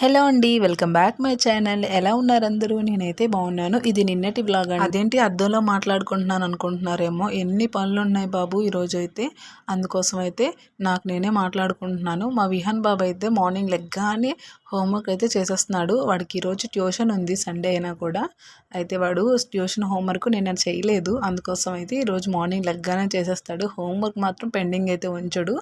Hello అండి welcome back my channel. ఎలా ఉన్నారు అందరూ? నేనైతే బాగున్నాను. ఇది నిన్నటి బ్లాగ్ అండి. అదేంటి అర్థంలో మాట్లాడుకుంటున్నాను అనుకుంటున్నారేమో. ఎన్ని పనులు ఉన్నాయి బాబు ఈరోజు అయితే అందుకోసం అయితే నాకు నేనే మాట్లాడుకుంటున్నాను. మా విహాన్ బాబు అయితే మార్నింగ్ లెగ్గానే హోంవర్క్ అయితే చేసేస్తున్నాడు. వాడికి ఈరోజు ట్యూషన్ ఉంది సండే అయినా కూడా. అయితే వాడు ట్యూషన్ హోంవర్క్ నేను చేయలేదు. అందుకోసం అయితే ఈరోజు మార్నింగ్ లెగ్గానే చేసేస్తాడు. హోంవర్క్ మాత్రం పెండింగ్ అయితే ఉంచడు.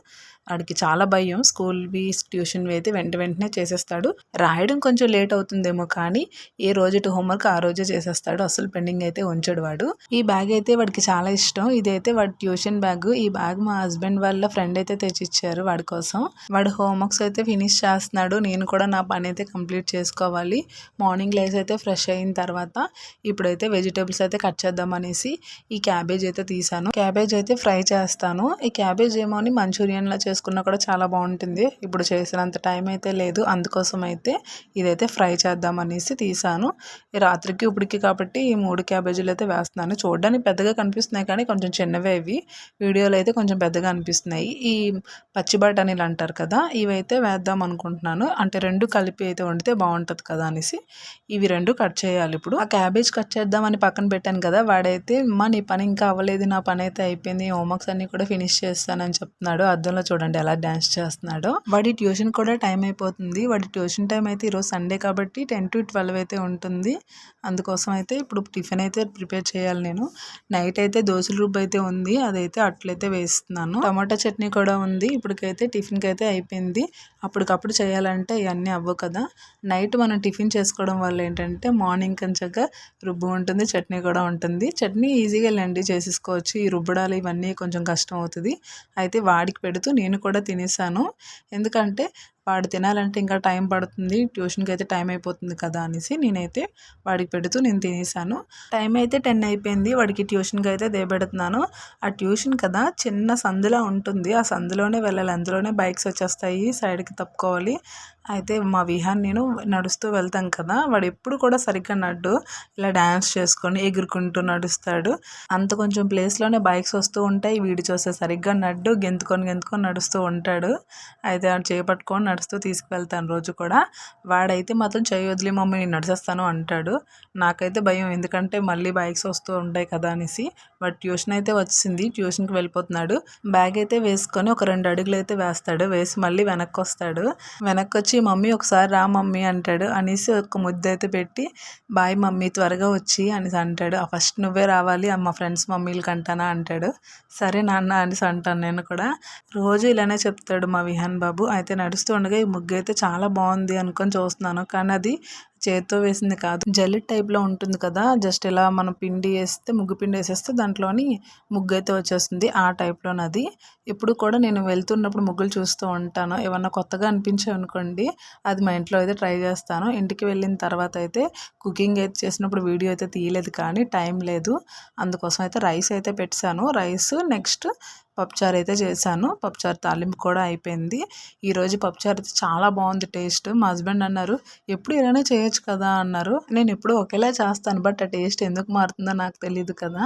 వాడికి చాలా భయం. స్కూల్వి ట్యూషన్వి అయితే వెంట వెంటనే చేసేస్తాడు. రాయడం కొంచెం లేట్ అవుతుందేమో కానీ ఏ రోజు హోంవర్క్ ఆ రోజే చేసేస్తాడు. అసలు పెండింగ్ అయితే ఉంచడు వాడు. ఈ బ్యాగ్ అయితే వాడికి చాలా ఇష్టం. ఇదైతే వాడి ట్యూషన్ బ్యాగ్. ఈ బ్యాగ్ మా హస్బెండ్ వాళ్ళ ఫ్రెండ్ అయితే తెచ్చిచ్చారు వాడి కోసం. వాడు హోంవర్క్స్ అయితే ఫినిష్ చేస్తున్నాడు. నేను కూడా నా పని అయితే కంప్లీట్ చేసుకోవాలి. మార్నింగ్ లేస్ అయితే ఫ్రెష్ అయిన తర్వాత ఇప్పుడైతే వెజిటేబుల్స్ అయితే కట్ చేద్దాం అనేసి ఈ క్యాబేజ్ అయితే తీసాను. క్యాబేజ్ అయితే ఫ్రై చేస్తాను. ఈ క్యాబేజ్ ఏమో అని మంచూరియన్లా చేసుకున్నా కూడా చాలా బాగుంటుంది. ఇప్పుడు చేసినంత టైం అయితే లేదు. అందుకోసం అయితే ఇదైతే ఫ్రై చేద్దామనేసి తీసాను. రాత్రికి ఇప్పటికి కాబట్టి ఈ మూడు క్యాబేజీలు అయితే వేస్తున్నాను. చూడడానికి పెద్దగా కనిపిస్తున్నాయి కానీ కొంచెం చిన్నవే ఇవి. వీడియోలో అయితే కొంచెం పెద్దగా అనిపిస్తున్నాయి. ఈ పచ్చి బఠానీలు అంటారు కదా ఇవైతే వేద్దాం అనుకుంటున్నాను. అంటే రెండు కలిపి అయితే వండితే బాగుంటుంది కదా అనేసి ఇవి రెండు కట్ చేయాలి ఇప్పుడు. ఆ క్యాబేజ్ కట్ చేద్దామని పక్కన పెట్టాను కదా వాడైతే మా నీ పని ఇంకా అవ్వలేదు నా పని అయితే అయిపోయింది హోంవర్క్స్ అన్ని కూడా ఫినిష్ చేస్తానని చెప్తున్నాడు. అద్దంలో చూడండి ఎలా డ్యాన్స్ చేస్తున్నాడో. వాడి ట్యూషన్ కూడా టైం అయిపోతుంది. వాడి ట్యూషన్ టైం అయితే ఈరోజు సండే కాబట్టి టెన్ టు ట్వెల్వ్ అయితే ఉంటుంది. అందుకోసం అయితే ఇప్పుడు టిఫిన్ అయితే ప్రిపేర్ చేయాలి నేను. నైట్ అయితే దోశల రుబ్బు అయితే ఉంది. అదైతే అట్లయితే వేస్తున్నాను. టమాటా చట్నీ కూడా ఉంది. ఇప్పటికైతే టిఫిన్కి అయితే అయిపోయింది. అప్పటికప్పుడు చేయాలంటే ఇవన్నీ అవ్వవు కదా. నైట్ మనం టిఫిన్ చేసుకోవడం వల్ల ఏంటంటే మార్నింగ్ కొంచెంగా రుబ్బు ఉంటుంది చట్నీ కూడా ఉంటుంది. చట్నీ ఈజీగా లేండి చేసేసుకోవచ్చు. ఈ రుబ్బడాలు ఇవన్నీ కొంచెం కష్టం అవుతుంది. అయితే వాడికి పెడుతూ నేను కూడా తినేసాను. ఎందుకంటే వాడు తినాలంటే ఇంకా టైం పడుతుంది. ట్యూషన్కి అయితే టైం అయిపోతుంది కదా అనేసి నేనైతే వాడికి పెడుతూ నేను తినేసాను. టైం అయితే టెన్ అయిపోయింది. వాడికి ట్యూషన్కి అయితే దేబెడుతున్నాను ఆ ట్యూషన్ కదా చిన్న సందులా ఉంటుంది. ఆ సందులోనే వెళ్ళాలి. అందులోనే బైక్స్ వచ్చేస్తాయి. సైడ్కి తప్పుకోవాలి. అయితే మా విహాన్ నేను నడుస్తూ వెళ్తాం కదా వాడు ఎప్పుడు కూడా సరిగ్గా నడ్డు. ఇలా డ్యాన్స్ చేసుకొని ఎగురుకుంటూ నడుస్తాడు. అంత కొంచెం ప్లేస్లోనే బైక్స్ వస్తూ ఉంటాయి. వీడి చూస్తే సరిగ్గా నడ్డు గెంతుకొని గెంతుకొని నడుస్తూ ఉంటాడు. అయితే చేపట్టుకొని నడుస్తూ తీసుకువెళ్తాను రోజు కూడా. వాడైతే మాత్రం చేయి వదిలి మమ్మీ నేను నడిచేస్తాను అంటాడు. నాకైతే భయం ఎందుకంటే మళ్ళీ బైక్స్ వస్తూ ఉంటాయి కదా అనేసి. వాడు ట్యూషన్ అయితే వచ్చింది. ట్యూషన్కి వెళ్ళిపోతున్నాడు. బ్యాగ్ అయితే వేసుకొని ఒక రెండు అడుగులు అయితే వేస్తాడు. వేసి మళ్ళీ వెనక్కి వస్తాడు వెనక్కి వచ్చి మమ్మీ ఒకసారి రా మమ్మీ అంటాడు. అనేసి ఒక ముద్ద అయితే పెట్టి బాయ్ మమ్మీ త్వరగా వచ్చి అనేసి అంటాడు. ఫస్ట్ నువ్వే రావాలి మా ఫ్రెండ్స్ మమ్మీలు కంటానా అంటాడు. సరే నాన్న అనేసి అంటాను నేను కూడా. రోజు ఇలానే చెప్తాడు మా విహాన్ బాబు. అయితే నడుస్తుండగా ఈ ముగ్గు అయితే చాలా బాగుంది అనుకొని చూస్తున్నాను. కానీ అది చేత్తో వేసింది కాదు. జల్లెట్ టైప్లో ఉంటుంది కదా జస్ట్ ఇలా మనం పిండి వేస్తే ముగ్గు పిండి వేసేస్తే దాంట్లోని ముగ్గు అయితే వచ్చేస్తుంది ఆ టైప్లోనది. ఇప్పుడు కూడా నేను వెళ్తున్నప్పుడు ముగ్గులు చూస్తూ ఉంటాను. ఏమన్నా కొత్తగా అనిపించాయి అనుకోండి అది మా ఇంట్లో అయితే ట్రై చేస్తాను. ఇంటికి వెళ్ళిన తర్వాత అయితే కుకింగ్ అయితే చేసినప్పుడు వీడియో అయితే తీయలేదు కానీ టైం లేదు. అందుకోసం అయితే రైస్ అయితే పెట్టాను. రైస్ నెక్స్ట్ పప్పుచారు అయితే చేశాను. పప్పుచారు తాలింపు కూడా అయిపోయింది. ఈరోజు పప్పుచారు అయితే చాలా బాగుంది టేస్ట్. మా హస్బెండ్ అన్నారు ఎప్పుడు ఇలానే చేయొచ్చు కదా అన్నారు. నేను ఎప్పుడు ఒకేలా చేస్తాను బట్ ఆ టేస్ట్ ఎందుకు మారుతుందో నాకు తెలియదు కదా.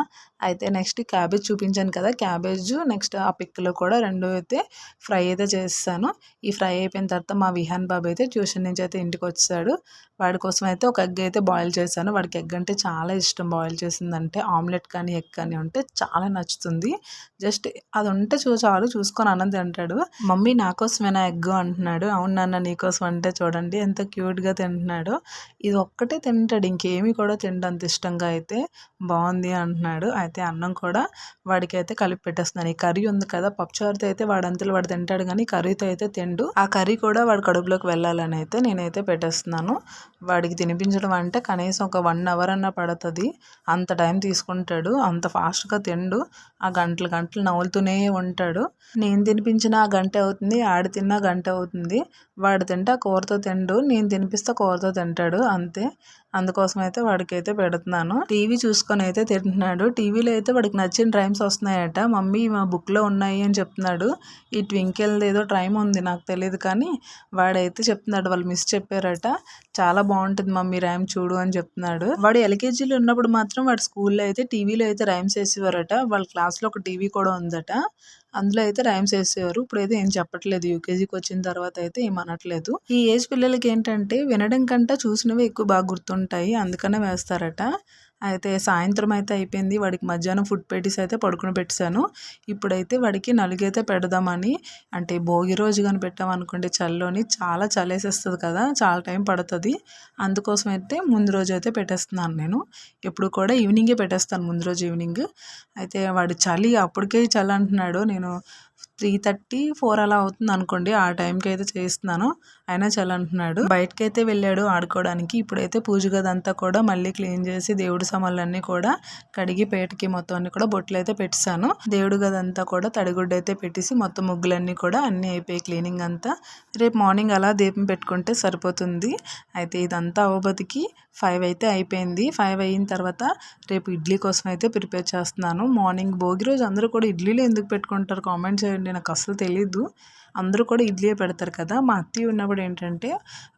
అయితే నెక్స్ట్ క్యాబేజ్ చూపించాను కదా క్యాబేజ్. నెక్స్ట్ ఆ పిక్లో కూడా రెండు అయితే ఫ్రై అయితే చేస్తాను. ఈ ఫ్రై అయిపోయిన తర్వాత మా విహాన్ బాబు అయితే ట్యూషన్ నుంచి అయితే ఇంటికి వచ్చాడు. వాడి కోసం అయితే ఒక ఎగ్ అయితే బాయిల్ చేశాను. వాడికి ఎగ్ అంటే చాలా ఇష్టం. బాయిల్ చేసిందంటే ఆమ్లెట్ కానీ ఎగ్ కానీ ఉంటే చాలా నచ్చుతుంది. జస్ట్ అది ఉంటే చూ చాలు చూసుకొని అన్నం తింటాడు. మమ్మీ నాకోసమేనా ఎగ్ అంటున్నాడు. అవును నాన్న నీకోసం అంటే చూడండి ఎంత క్యూట్గా తింటున్నాడు. ఇది ఒక్కటే తింటాడు ఇంకేమి కూడా తిండంత ఇష్టంగా అయితే. బాగుంది అంటున్నాడు. అయితే అన్నం కూడా వాడికి అయితే కలిపి పెట్టేస్తున్నాను. ఈ కర్రీ ఉంది కదా పప్పుచారుతో అయితే వాడంతలో వాడు తింటాడు కానీ కర్రీతో అయితే తిండు. ఆ కర్రీ కూడా వాడి కడుపులోకి వెళ్ళాలని అయితే నేనైతే పెట్టేస్తున్నాను. వాడికి తినిపించడం అంటే కనీసం ఒక వన్ అవర్ అన్న పడుతుంది. అంత టైం తీసుకుంటాడు. అంత ఫాస్ట్గా తిండు. ఆ గంటలు గంటలు నవ్వులుతూనే ఉంటాడు. నేను తినిపించిన ఆ గంట అవుతుంది. ఆడు తిన్న గంట అవుతుంది. వాడు తింటే కూరతో తిండు. నేను తినిపిస్తే కూరతో తింటాడు. అంతే. అందుకోసం అయితే వాడికి అయితే పెడుతున్నాను. టీవీ చూసుకొని అయితే తింటున్నాడు. టీవీలో అయితే వాడికి నచ్చిన ట్రైమ్స్ వస్తున్నాయట. మమ్మీ మా బుక్లో ఉన్నాయి అని చెప్తున్నాడు. ఈ ట్వింకెల్ది ఏదో ట్రైమ్ ఉంది. నాకు తెలియదు కానీ వాడైతే చెప్తున్నాడు. వాళ్ళు మిస్ చెప్పారట. చాలా బాగుంటుంది మమ్మీ రైమ్ చూడు అని చెప్తున్నాడు. వాడు ఎల్కేజీలో ఉన్నప్పుడు మాత్రం వాడు స్కూల్లో అయితే టీవీలో అయితే రైమ్స్ వేసేవారట వాళ్ళ క్లాస్లో ఒక టీవీ కూడా ఉందట. అందులో అయితే రైమ్స్ వేసేవారు ఇప్పుడైతే ఏం చెప్పట్లేదు. యూకేజీకి వచ్చిన తర్వాత అయితే ఏం అనట్లేదు. ఈ ఏజ్ పిల్లలకి ఏంటంటే వినడం కంటే చూసినవి ఎక్కువ బాగా గుర్తుంటాయి. అందుకనే వేస్తారట. అయితే సాయంత్రం అయితే అయిపోయింది. వాడికి మధ్యాహ్నం ఫుడ్ పెట్టేసి అయితే పడుకుని పెట్టేశాను. ఇప్పుడైతే వాడికి నలుగైతే పెడదామని అంటే భోగి రోజు కానీ పెట్టామనుకోండి చలిలోని చాలా చలేసేస్తుంది కదా చాలా టైం పడుతుంది. అందుకోసం అయితే ముందు రోజు అయితే పెట్టేస్తున్నాను నేను. ఎప్పుడు కూడా ఈవినింగే పెట్టేస్తాను ముందు రోజు ఈవినింగ్. అయితే వాడు చలి అప్పటికే చలి అంటున్నాడు. నేను త్రీ థర్టీ ఫోర్ అలా అవుతుంది అనుకోండి ఆ టైంకి అయితే చేస్తున్నాను అయినా చలి అంటున్నాడు బయటకి అయితే వెళ్ళాడు ఆడుకోవడానికి. ఇప్పుడైతే పూజ గది అంతా కూడా మళ్ళీ క్లీన్ చేసి దేవుడి సామాన్లన్నీ కూడా కడిగి పేటకి మొత్తం అన్ని కూడా బొట్లు అయితే పెట్టాను దేవుడి గది అంతా కూడా తడిగుడ్డ అయితే పెట్టేసి మొత్తం ముగ్గులన్నీ కూడా అన్నీ అయిపోయి క్లీనింగ్ అంతా. రేపు మార్నింగ్ అలా దీపం పెట్టుకుంటే సరిపోతుంది. అయితే ఇదంతా అవబతికి ఫైవ్ అయితే అయిపోయింది. ఫైవ్ అయిన తర్వాత రేపు ఇడ్లీ కోసం అయితే ప్రిపేర్ చేస్తున్నాను. మార్నింగ్ భోగి రోజు అందరూ కూడా ఇడ్లీలు ఎందుకు పెట్టుకుంటారు కామెంట్ చేయండి. నాకు అసలు తెలీదు. అందరూ కూడా ఇడ్లీ పెడతారు కదా. మా అత్తయ్య ఉన్నప్పుడు ఏంటంటే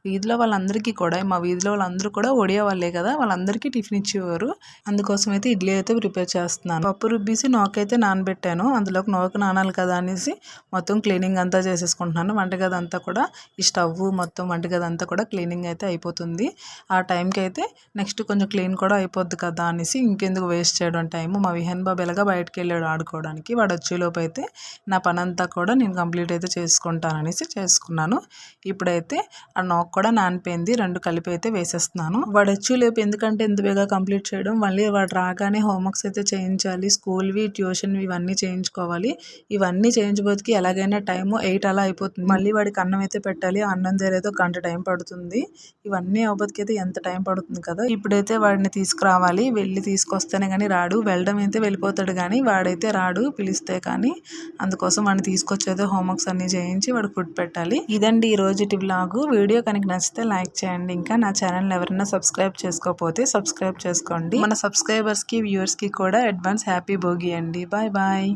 వీధిలో వాళ్ళందరికీ కూడా మా వీధిలో వాళ్ళందరూ కూడా ఒడియా వాళ్ళే కదా వాళ్ళందరికీ టిఫిన్ ఇచ్చేవారు. అందుకోసం అయితే ఇడ్లీ అయితే ప్రిపేర్ చేస్తున్నాను. పప్పు రుబ్బేసి నోకైతే నానబెట్టాను. అందులోకి నోక నానాలి కదా అనేసి మొత్తం క్లీనింగ్ అంతా చేసేసుకుంటున్నాను. వంటగది అంతా కూడా ఈ స్టవ్ మొత్తం వంటగది అంతా కూడా క్లీనింగ్ అయితే అయిపోతుంది. ఆ టైంకి అయితే నెక్స్ట్ కొంచెం క్లీన్ కూడా అయిపోద్ది కదా అనేసి ఇంకెందుకు వేస్ట్ చేయడం టైము. మా విహన్ బాబు ఎలాగా బయటకు వెళ్ళాడు ఆడుకోవడానికి. వాడు వచ్చేలోపు అయితే నా పని అంతా కూడా నేను కంప్లీట్ అయితే చేసుకుంటాననేసి చేసుకున్నాను. ఇప్పుడైతే ఆ నాకు కూడా నానిపోయింది. రెండు కలిపి అయితే వేసేస్తున్నాను. వాడు వచ్చి లేపు ఎందుకంటే ఎంత బేగా కంప్లీట్ చేయడం. మళ్ళీ వాడు రాగానే హోంవర్క్స్ అయితే చేయించాలి. స్కూల్వి ట్యూషన్వి ఇవన్నీ చేయించుకోవాలి. ఇవన్నీ చేయించబోతుకి ఎలాగైనా టైము ఎయిట్ అలా అయిపోతుంది. మళ్ళీ వాడికి అన్నం అయితే పెట్టాలి. అన్నం అయితే గంట టైం పడుతుంది. ఇవన్నీ అవ్వబోతుకి అయితే ఎంత టైం పడుతుంది కదా. ఇప్పుడైతే వాడిని తీసుకురావాలి. వెళ్ళి తీసుకొస్తేనే కానీ రాడు. వెళ్ళడం అయితే వెళ్ళిపోతాడు కానీ వాడైతే రాడు. పిలిస్తే కానీ అందుకోసం వాడిని తీసుకొచ్చేదో హోంవర్క్స్ అన్ని చేయించి వాడు ఫుడ్ పెట్టాలి. ఇదండి ఈ రోజుటి బ్లాగు వీడియో కనుక నచ్చితే లైక్ చేయండి. ఇంకా నా ఛానల్ ఎవరైనా సబ్స్క్రైబ్ చేసుకోకపోతే సబ్స్క్రైబ్ చేసుకోండి. మన సబ్స్క్రైబర్స్కి వ్యూవర్స్కి కూడా అడ్వాన్స్ హ్యాపీ భోగి అండి. Bye bye.